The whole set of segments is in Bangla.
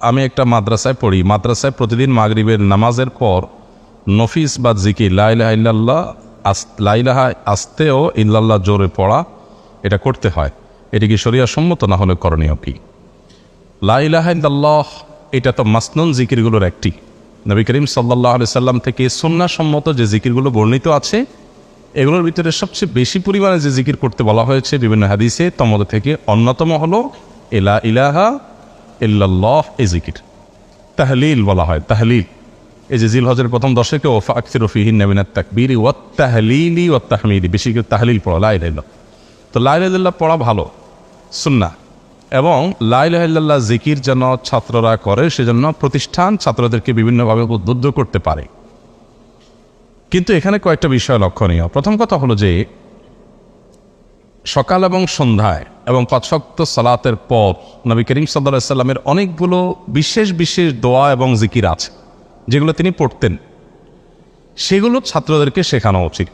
আমি একটা মাদ্রাসায় পড়ি। মাদ্রাসায় প্রতিদিন মাগরিবের নামাজের পর নফিস বা জিকির লাইলাহা ইল্লাল্লাহ, আস লাইলাহা আসতেও ইল্লাল্লাহ জোরে পড়া, এটা করতে হয়। এটি কি শরিয়া সম্মত না হলে করণীয় কি? লাইলাহা ইল্লাল্লাহ, এটা তো মাসনুন জিকিরগুলোর একটি। নবী করিম সাল্লাহ আলি সাল্লাম থেকে সম্মত যে জিকিরগুলো বর্ণিত আছে, এগুলোর ভিতরে সবচেয়ে বেশি পরিমাণে যে জিকির করতে বলা হয়েছে বিভিন্ন হাদিসে তমদ থেকে অন্যতম হলো এলা ইলাহা ইল্লাল্লাহ, এই জিকির। তাহলিল বলা হয়, তাহলিল। এই যে জিল হজের প্রথম দশকে ওফা আখির রফিহিন নবীনাথ তাকবীর ওয়াত তাহলিলি ওয়াত তাহমিদি। বেশি করে তাহলিল পড়া লাইলাহ তো লাই লাইলাহ পড়া ভালো সুন্না এবং লাইলাহ জিকির যেন ছাত্ররা করে, সেজন্য প্রতিষ্ঠান ছাত্রদেরকে বিভিন্নভাবে উদ্বুদ্ধ করতে পারে। কিন্তু এখানে কয়েকটা বিষয় লক্ষণীয়। প্রথম কথা হলো যে সকাল এবং সন্ধ্যায় এবং পাঁচশক্ত সালাতের পর নবী করিম সাল্লা সাল্লামের অনেকগুলো বিশেষ বিশেষ দোয়া এবং জিকির আছে, যেগুলো তিনি পড়তেন। সেগুলো ছাত্রদেরকে শেখানো উচিত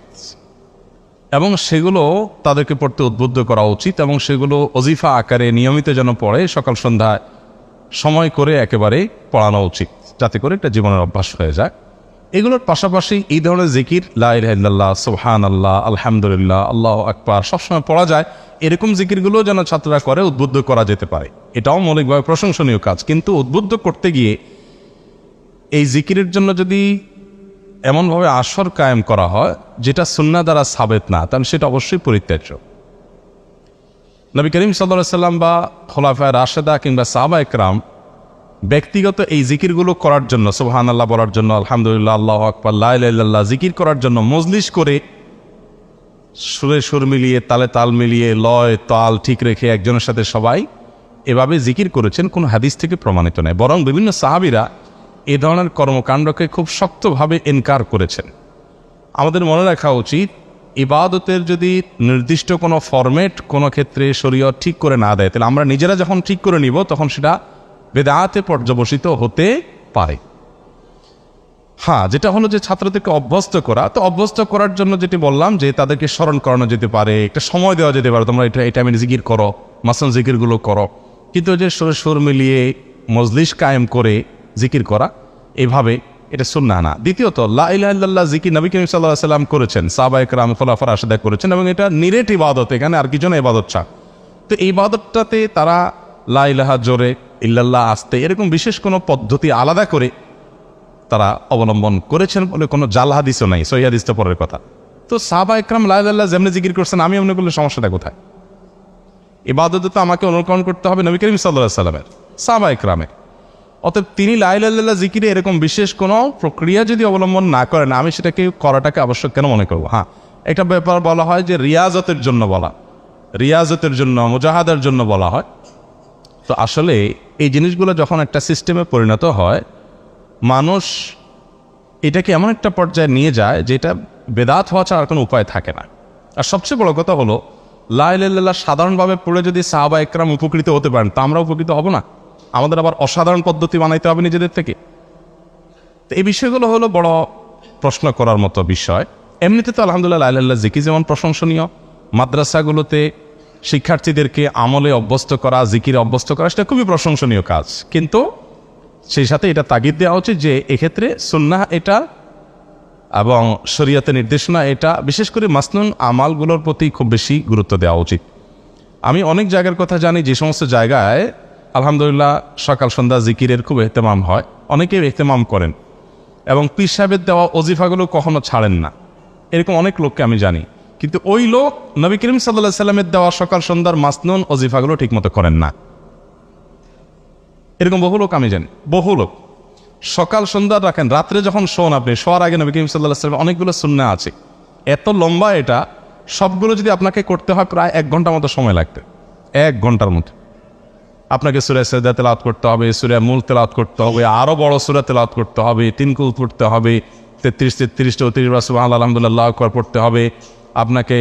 এবং সেগুলো তাদেরকে পড়তে উদ্বুদ্ধ করা উচিত এবং সেগুলো অজিফা আকারে নিয়মিত যেন পড়ে, সকাল সন্ধ্যায় সময় করে একেবারে পড়ানো উচিত, যাতে করে এটা জীবনের অভ্যাস হয়ে যায়। এগুলোর পাশাপাশি এই ধরনের জিকির লাইল্লাহ সোহান আল্লাহ আলহামদুলিল্লাহ, আল্লাহ আকবার, সবসময় পড়া যায়। এরকম জিকিরগুলো যেন ছাত্ররা করে, উদ্বুদ্ধ করা যেতে পারে। এটাও মৌলিকভাবে প্রশংসনীয় কাজ। কিন্তু উদ্বুদ্ধ করতে গিয়ে এই জিকিরের জন্য যদি এমনভাবে আসর কায়েম করা হয়, যেটা সুন্না দ্বারা সাবেত না, তাহলে সেটা অবশ্যই পরিত্যাজ্য। নবী করিম সাল্লা সাল্লাম বা খোলাফায় রাশেদা কিংবা সাহবা একরাম ব্যক্তিগত এই জিকিরগুলো করার জন্য সোহান আল্লাহ বলার জন্য, আলহামদুলিল্লাহ, আল্লাহ আকবর লাইল্লাহ জিকির করার জন্য মজলিস করে সুরে সুর মিলিয়ে, তালে তাল মিলিয়ে, লয়, তাল ঠিক রেখে একজনের সাথে সবাই এভাবে জিকির করেছেন, কোনো হাদিস থেকে প্রমাণিত নয় বরং বিভিন্ন সাহাবিরা এ ধরনের কর্মকাণ্ডকে খুব শক্তভাবে এনকার করেছেন। আমাদের মনে রাখা উচিত, ইবাদতের যদি নির্দিষ্ট কোনো ফরম্যাট কোনো ক্ষেত্রে শরীয়ত ঠিক করে না দেয়, তাহলে আমরা নিজেরা যখন ঠিক করে নিব, তখন সেটা বেদাতে পর্যবসিত হতে পারে। হ্যাঁ যেটা হলো যে ছাত্রদেরকে অভ্যস্ত করা, তো অভ্যস্ত করার জন্য যেটি বললাম যে তাদেরকে স্মরণ করানো যেতে পারে, একটা সময় দেওয়া যেতে পারে, তোমরা এটা এটা আমি জিকির করো মাসন জিকিরগুলো করো। কিন্তু যে সুর মিলিয়ে মজলিস কায়েম করে জিকির করা, এভাবে এটা সুন্না না। দ্বিতীয়ত লাহ জিকির নবী করিম সাল্লাহ সাল্লাম করেছেন সাবায়ক রাম ফলাফর আসাদা করেছেন, এবং এটা নিরেট ইবাদত, এখানে আর কিছু না ইবাদত চা তো এই ইবাদতটাতে তারা লাইলাহা জোরে ইল্লাল্লাহ আসতে, এরকম বিশেষ কোনো পদ্ধতি আলাদা করে তারা অবলম্বন করেছেন বলে কোনো জাল হাদিসও নাই, সহি হাদিস তো পরের কথা। তো সাহবা একরাম লাইলাল্লাহ যেমনি জিকির করছেন, আমি এমনি করলে সমস্যাটা কোথায়? ইবাদতে তো আমাকে অনুকরণ করতে হবে নবী করিম সাল্লাহ সাল্লামের, সাহবা একরামের। অতএব তিনি লাইলাল্লাহ জিকিরে এরকম বিশেষ কোনো প্রক্রিয়া যদি অবলম্বন না করেন, আমি সেটাকে করাটাকে আবশ্যক কেন মনে করব? হ্যাঁ একটা ব্যাপার বলা হয় যে রিয়াজতের জন্য বলা, রিয়াজতের জন্য, মুজাহাদের জন্য বলা হয়। তো আসলে এই জিনিসগুলো যখন একটা সিস্টেমে পরিণত হয়, মানুষ এটাকে এমন একটা পর্যায়ে নিয়ে যায় যেটা বেদাত হওয়া ছাড়া আর কোনো উপায় থাকে না। আর সবচেয়ে বড় কথা হলো লাইল্লাহ সাধারণভাবে পড়ে যদি সাহাবা একরাম উপকৃত হতে পারেন, তা আমরা উপকৃত হব না। আমাদের আবার অসাধারণ পদ্ধতি বানাইতে হবে নিজেদের থেকে। তো এই বিষয়গুলো হলো বড় প্রশ্ন করার মতো বিষয়। এমনিতে তো আলহামদুলিল্লাহ লাইল্লাহ জিকি যেমন প্রশংসনীয়। মাদ্রাসাগুলোতে শিক্ষার্থীদেরকে আমলে অভ্যস্ত করা, জিকিরে অভ্যস্ত করা, সেটা খুবই প্রশংসনীয় কাজ। কিন্তু সেই সাথে এটা তাগিদ দেওয়া উচিত যে এক্ষেত্রে সুন্না এটা এবং শরীয়তে নির্দেশনা এটা, বিশেষ করে মাসনুন আমালগুলোর প্রতি খুব বেশি গুরুত্ব দেওয়া উচিত। আমি অনেক জায়গার কথা জানি, যে সমস্ত জায়গায় আলহামদুলিল্লাহ সকাল, সন্ধ্যা জিকিরের খুব এহতেমাম হয়। অনেকেই এহতেমাম করেন। এবং পীর সাহেবের দেওয়া অজিফাগুলো কখনো ছাড়েন না। এরকম অনেক লোককে আমি জানি। কিন্তু ওই লোক নবী করিম সাল্লাহ সাল্লামের দেওয়া সকাল সন্ধ্যার মাসনুন অজিফাগুলো ঠিকমতো করেন না। এরকম বহু লোক আমি জানি, বহু লোক। সকাল সন্ধ্যা রাখেন, রাত্রে যখন শোন আপনি, শোয়ার আগে নবী করিম সাল্লাহ সাল্লাম অনেকগুলো সুন্না আছে। এত লম্বা এটা, সবগুলো যদি আপনাকে করতে হয় প্রায় এক ঘণ্টার মতো সময় লাগবে এক ঘণ্টার মতো আপনাকে সুরে সেদা তেলাত করতে হবে, সুরে মূল তেলাত করতে হবে আরও বড় সুরে তেলাত করতে হবে তিনকুল পড়তে হবে, তেত্রিশ তেত্রিশ, চৌত্রিশ বা আলহামদুলিল্লাহ পড়তে হবে আপনাকে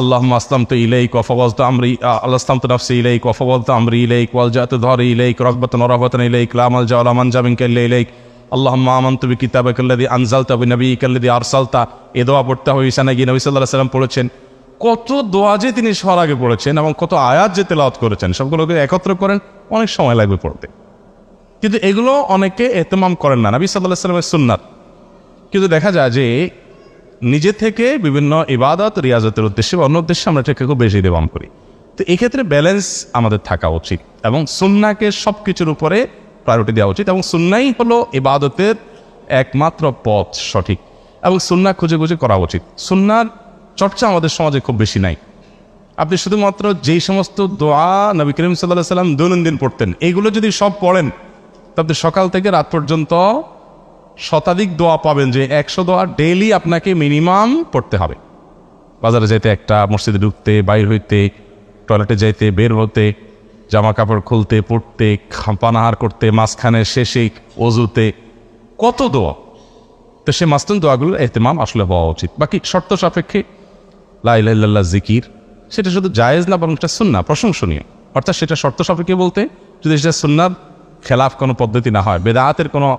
আল্লাহ আসলাম তো ইলেইক ওফাবল তো আমরি আল্লাহ আসলাম তো নফসি ইলেইক ওফাবল তো আমরি ইলেইক, ওয়াল জাত ধর ইলেইক রকবত নরবতন ইলেইক লামাল জাওয়ালামান জামিন কাল্লে ইলেইক। আল্লাহ আমান তুমি কিতাবে কাল্লাদি আনজাল তবে নবী কাল্লাদি আরসালতা। এ দোয়া পড়তে হবে ঈশানা গিয়ে নবী সাল্লাহ সাল্লাম পড়েছেন। কত দোয়া যে তিনি সর আগে পড়েছেন এবং কত আয়াত যে তেলাওয়াত করেছেন, সবগুলোকে একত্র করেন, অনেক সময় লাগবে পড়তে। কিন্তু এগুলো অনেকে এহতেমাম করেন না। নবী সাল্লাহ সাল্লামের সুন্নাত। কিন্তু দেখা যায় যে নিজে থেকে বিভিন্ন ইবাদত, রিয়াজতের উদ্দেশ্যে বা অন্য উদ্দেশ্যে আমরা এটাকে খুব বেশি দেবাম করি। তো এক্ষেত্রে ব্যালেন্স আমাদের থাকা উচিত এবং সুন্নাকে সব কিছুর উপরে প্রায়োরিটি দেওয়া উচিত এবং সুন্নাই হলো ইবাদতের একমাত্র পথ সঠিক এবং সুন্না খুঁজে খুঁজে করা উচিত। সুন্নার চর্চা আমাদের সমাজে খুব বেশি নাই। আপনি শুধুমাত্র যেই সমস্ত দোয়া নবী করিম সাল্লাহ সাল্লাম দৈনন্দিন পড়তেন, এগুলো যদি সব পড়েন তো আপনি সকাল থেকে রাত পর্যন্ত শতাধিক দোয়া পাবেন যে একশো দোয়া ডেইলি আপনাকে মিনিমাম পড়তে হবে। বাজারে যেতে একটা, মসজিদে ঢুকতে, বাইর হইতে টয়লেটে যাইতে, বের হতে জামা কাপড় খুলতে, পড়তে খা- পানাহার করতে, মাঝখানে শেষে অজুতে, কত দোয়া? তো সে মাস্তুন দোয়াগুলোর এহতেমাম আসলে হওয়া উচিত। বাকি শর্ত সাপেক্ষে লাইল্লাহ জিকির, সেটা শুধু জায়েজ না, বরং এটা সুন্না প্রশংসনীয়। অর্থাৎ সেটা শর্ত সাপেক্ষে বলতে, যদি সেটা সুন্নার খেলাফ কোনো পদ্ধতি না হয় বেদায়াতের কোনো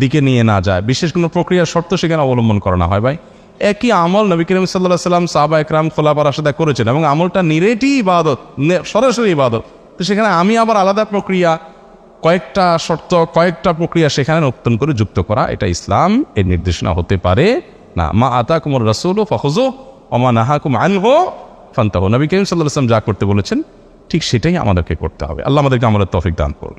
দিকে নিয়ে না যায়। বিশেষ কোনো প্রক্রিয়া শর্ত সেখানে অবলম্বন করা না হয় ভাই। একই আমল নবী করিম সাল্লাহ সাল্লাম সাহবা একরাম খোলাবার আসাদা করেছেন এবং আমলটা নিরেটি ইবাদত সরাসরি ইবাদত। তো সেখানে আমি আবার আলাদা প্রক্রিয়া, কয়েকটা শর্ত, কয়েকটা প্রক্রিয়া সেখানে নতুন করে যুক্ত করা, এটা ইসলাম, এর নির্দেশনা হতে পারে না। মা আতা কুমর রসুল ফখজো অমা নাহাকুম আনহ ফান্তাহ। নবী করিম সাল্লাহ আসলাম যা করতে বলেছেন, ঠিক সেটাই আমাদেরকে করতে হবে। আল্লাহ আমাদেরকে আমাদের তফিক দান করুন।